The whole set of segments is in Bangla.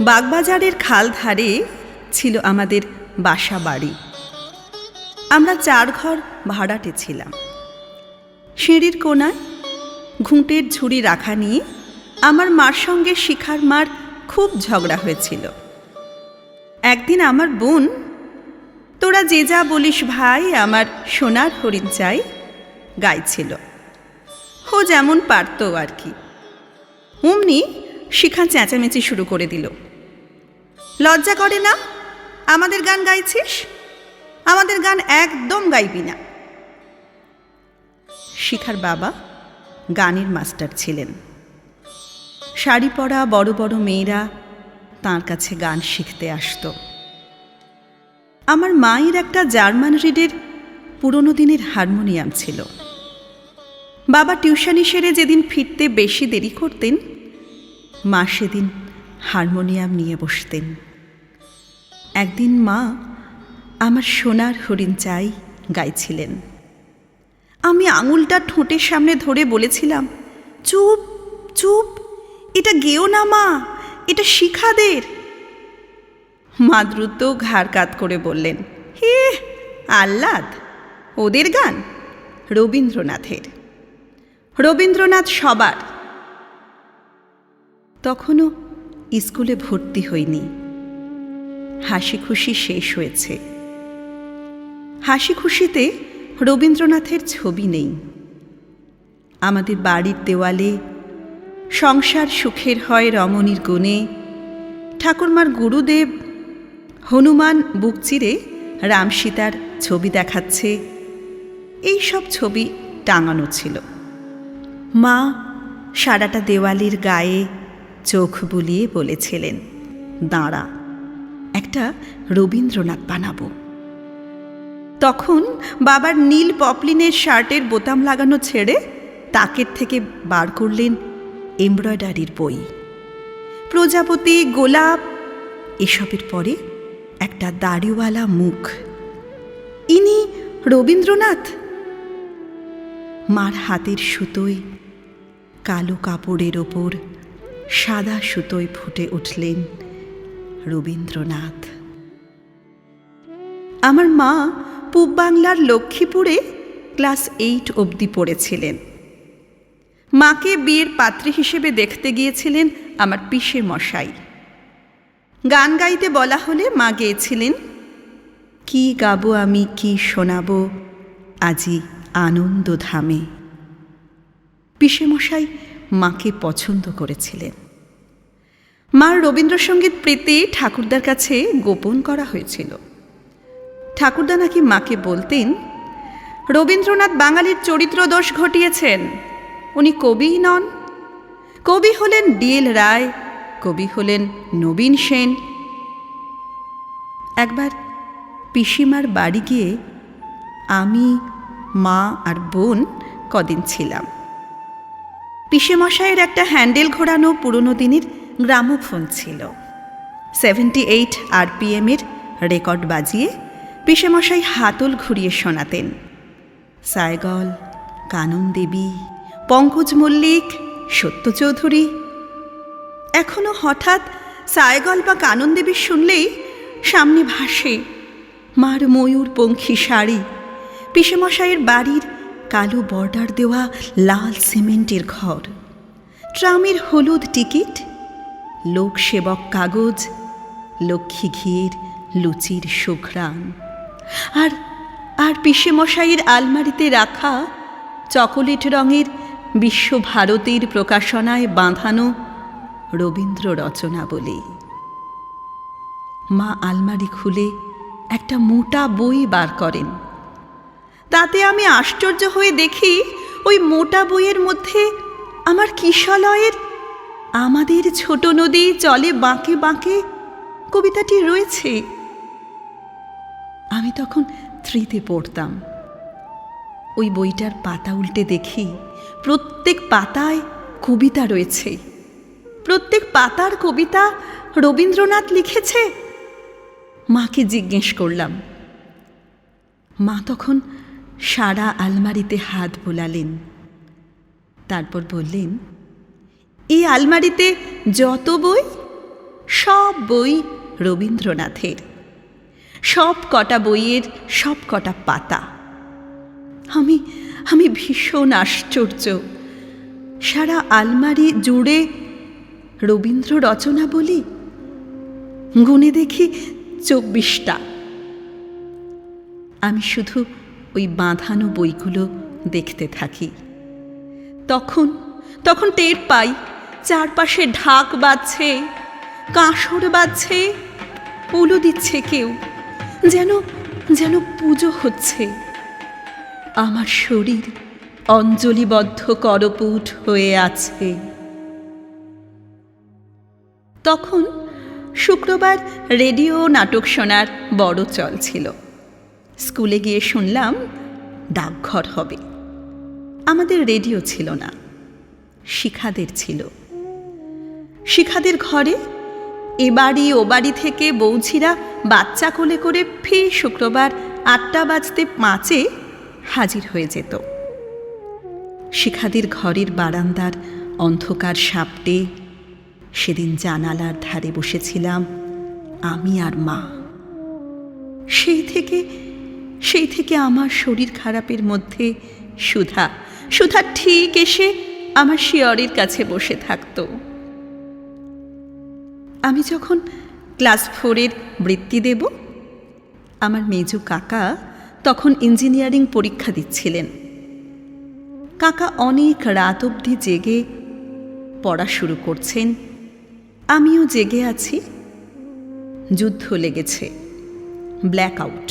বাগবাজারের খাল ধারে ছিল আমাদের বাসা বাড়ি আমরা চার ঘর ভাড়াটে ছিলাম। সিঁড়ির কোনায় ঘুঁটের ঝুড়ি রাখা নিয়ে আমার মার সঙ্গে শিখার মার খুব ঝগড়া হয়েছিল। একদিন আমার বোন, তোরা যে যা বলিস ভাই, আমার সোনার হরিণ চাই গাইছিল। ও যেমন পারত আর কি। অমনি শিখা চেঁচামেচি শুরু করে দিল। লজ্জা করে না? আমাদের গান গাইছিস? আমাদের গান একদম গাইবি না। শিখার বাবা গানের মাস্টার ছিলেন। শাড়ি পরা বড় বড় মেয়েরা তার কাছে গান শিখতে আসতো। আমার মায়ের একটা জার্মান রিডের পুরনো দিনের হারমোনিয়াম ছিল। বাবা টিউশনি সেরে যেদিন ফিরতে বেশি দেরি করতেন, মা সেদিন হারমোনিয়াম নিয়ে বসতেন। একদিন মা আমার সোনার হরিণ চাই গাইছিলেন। আমি আঙুলটা ঠোঁটের সামনে ধরে বলেছিলাম, চুপ চুপ, এটা গেও না মা, এটা শিখাদের। মা দ্রুত ঘাড় কাত করে বললেন, হে, আহ্লাদ, ওদের গান রবীন্দ্রনাথের। রবীন্দ্রনাথ সবার। তখনও স্কুলে ভর্তি হইনি। হাসি খুশি শেষ হয়েছে। হাসি খুশিতে রবীন্দ্রনাথের ছবি নেই। আমাদের বাড়ির দেওয়ালে সংসার সুখের হয় রমণীর গুণে। ঠাকুরমার গুরুদেব হনুমান বুক চিরে রাম সীতার ছবি দেখাচ্ছে। এই সব ছবি টাঙানো ছিল। মা সারাটা দেওয়ালির গায়ে চোখ বুলিয়ে বলেছিলেন, দাঁড়া। একটা রবীন্দ্রনাথ বানাবো। তখন বাবার নীল পপলিনের শার্টের বোতাম লাগানো ছেড়ে তাকের থেকে বার করলেন এমব্রয়ডারির বই। প্রজাপতি, গোলাপ, এসবের পরে একটা দাড়িওয়ালা মুখ। ইনি রবীন্দ্রনাথ? মার হাতের সুতোয় কালো কাপড়ের ওপর সাদা সুতোয় ফুটে উঠলেন রবীন্দ্রনাথ। আমার মা পূব বাংলার লক্ষ্মীপুরে ক্লাস এইট অবধি পড়েছিলেন। মাকে বিয়ের পাত্রী হিসেবে দেখতে গিয়েছিলেন আমার পিসে মশাই। গান গাইতে বলা হলে মা গেয়েছিলেন, কি গাবো আমি, কি শোনাবো, আজি আনন্দ ধামে পিসে মশাই মাকে পছন্দ করেছিলেন। মার রবীন্দ্রসঙ্গীত প্রীতি ঠাকুরদার কাছে গোপন করা হয়েছিল। ঠাকুরদা নাকি মাকে বলতেন, রবীন্দ্রনাথ বাঙালির চরিত্র দোষ ঘটিয়েছেন। উনি কবিই নন। কবি হলেন ডিএল রায়, কবি হলেন নবীন সেন। একবার পিসিমার বাড়ি গিয়ে আমি, মা আর বোন কদিন ছিলাম। পিসেমশাইয়ের একটা হ্যান্ডেল ঘোরানো পুরনো দিনের গ্রামোফোন ছিল। সেভেন্টি এইট আরপিএমের রেকর্ড বাজিয়ে পিসেমশাই হাতল ঘুরিয়ে শোনাতেন। সায়গল কানন দেবী পঙ্কজ মল্লিক সত্য চৌধুরী এখনও হঠাৎ সায়গল বা কানন দেবী শুনলেই সামনে ভাসে মার ময়ূর পঙ্খী শাড়ি। পিসেমশাইয়ের বাড়ির কালো বর্ডার দেওয়া লাল সিমেন্টের ঘর। ট্রামের হলুদ টিকিট লোকসেবক কাগজ, লক্ষ্মী ঘিয়ের লুচির সুঘ্রাণ। আর আর পিসেমশাইয়ের আলমারিতে রাখা চকোলেট রঙের বিশ্বভারতীর প্রকাশনায় বাঁধানো রবীন্দ্র রচনা বলে। মা আলমারি খুলে একটা মোটা বই বার করেন। তাতে আমি আশ্চর্য হয়ে দেখি, ওই মোটা বইয়ের মধ্যে আমার কিশলয়ের আমাদের ছোট নদী চলে বাঁকে বাঁকে কবিতাটি রয়েছে। আমি তখন থ্রিতে পড়তাম। ওই বইটার পাতা উল্টে দেখি, প্রত্যেক পাতায় কবিতা রয়েছে। প্রত্যেক পাতার কবিতা রবীন্দ্রনাথ লিখেছে। মাকে জিজ্ঞেস করলাম, মা তখন সারা আলমারিতে হাত বোলালেন। তারপর বললেন এই আলমারিতে যত বই, সব বই রবীন্দ্রনাথের। সব কটা বইয়ের সব কটা পাতা। আমি আমি ভীষণ আশ্চর্য। সারা আলমারি জুড়ে রবীন্দ্র রচনা বলি? গুনে দেখি চব্বিশটা। আমি শুধু ওই বাঁধানো বইগুলো দেখতে থাকি। তখন তখন টের পাই চারপাশে ঢাক বাজছে, কাঁসর বাজছে উলু দিচ্ছে কেউ, যেন যেন পুজো হচ্ছে। আমার শরীর অঞ্জলিবদ্ধ করপুট হয়ে আছে। তখন শুক্রবার রেডিও নাটক শোনার বড় চল ছিল। স্কুলে গিয়ে শুনলাম, ডাকঘর হবে। আমাদের রেডিও ছিল না, শিখাদের ছিল। শিখাদের ঘরে। এ বাড়ি, ও বাড়ি থেকে বৌঝিরা বাচ্চা কোলে করে ফি শুক্রবার আটটা বাজতে পাঁচে হাজির হয়ে যেত। শিখাদের ঘরের বারান্দার অন্ধকার সাপটে সেদিন জানালার ধারে বসেছিলাম আমি আর মা। সেই থেকে সেই থেকে আমার শরীর খারাপের মধ্যে সুধা সুধা ঠিক এসে আমার শিয়রের কাছে বসে থাকতো। আমি যখন ক্লাস ফোরের বৃত্তি দেব, আমার মেজু কাকা তখন ইঞ্জিনিয়ারিং পরীক্ষা দিচ্ছিলেন। কাকা অনেক রাত অবধি জেগে পড়া শুরু করছেন। আমিও জেগে আছি। যুদ্ধ লেগেছে। ব্ল্যাক আউট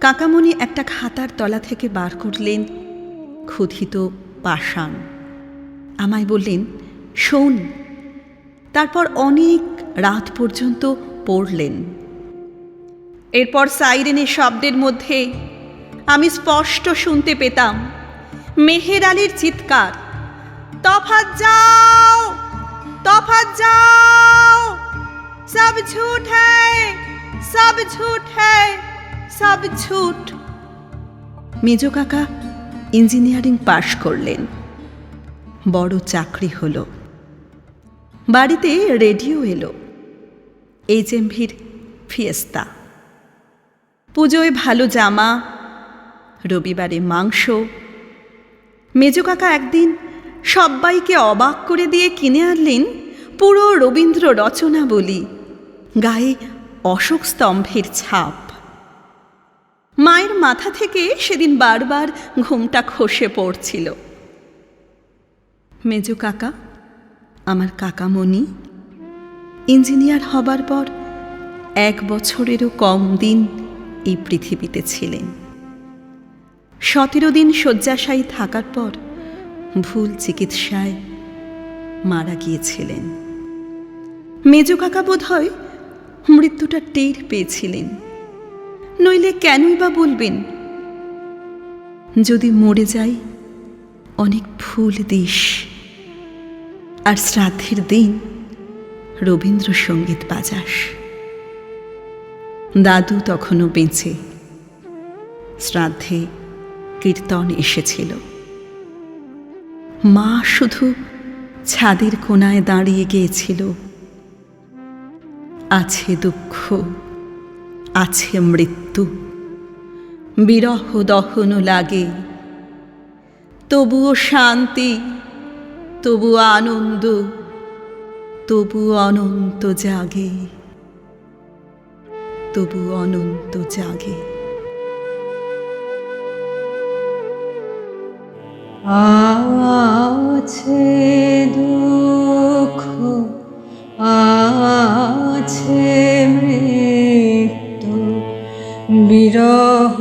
কাকামণি একটা খাতার তলা থেকে বার করলেন, ক্ষুধিত পাষাণ। আমায় বললেন, শোন তারপর অনেক রাত পর্যন্ত পড়লেন। এরপর সাইরেনের শব্দের মধ্যে আমি স্পষ্ট শুনতে পেতাম, মেহের আলীর চিৎকার তফাত যাও তফাত যাও, সব ঝুট হ্যায়, সব ঝুট হ্যায়, সব ঝুট। মেজো কাকা ইঞ্জিনিয়ারিং পাশ করলেন। বড় চাকরি হলো। বাড়িতে রেডিও এলো। এইচ এমভির ফিয়েস্তা। পুজোয় ভালো জামা, রবিবারে মাংস। মেজো কাকা একদিন সব্বাইকে অবাক করে দিয়ে কিনে আনলেন পুরো রবীন্দ্র রচনা বলি গায়ে অশোক স্তম্ভের ছাপ। মায়ের মাথা থেকে সেদিন বারবার ঘুমটা খসে পড়ছিল। মেজো কাকা আমার কাকামণি। ইঞ্জিনিয়ার হবার পর এক বছরেরও কম দিন এই পৃথিবীতে ছিলেন। সতেরো দিন শয্যাশায়ী থাকার পর ভুল চিকিৎসায় মারা গিয়েছিলেন। মেজ কাকা বোধ হয় মৃত্যুটা টের পেয়েছিলেন। নইলে কেনই বা বলবেন? যদি মরে যাই, অনেক ফুল দিস। আর শ্রাদ্ধের দিন রবীন্দ্রসঙ্গীত বাজাস। দাদু তখনও বেঁচে শ্রাদ্ধে কীর্তন এসেছিল। মা শুধু ছাদের কোনায় দাঁড়িয়ে গিয়েছিল। আছে দুঃখ, আছে মৃত্যু, বিরহ দহন লাগে। তবুও শান্তি তবু আনন্দ তবু অনন্ত জাগে। তবু অনন্ত জাগে। আছে দুঃখ আছে মৃত্যু বিরহ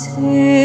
আছে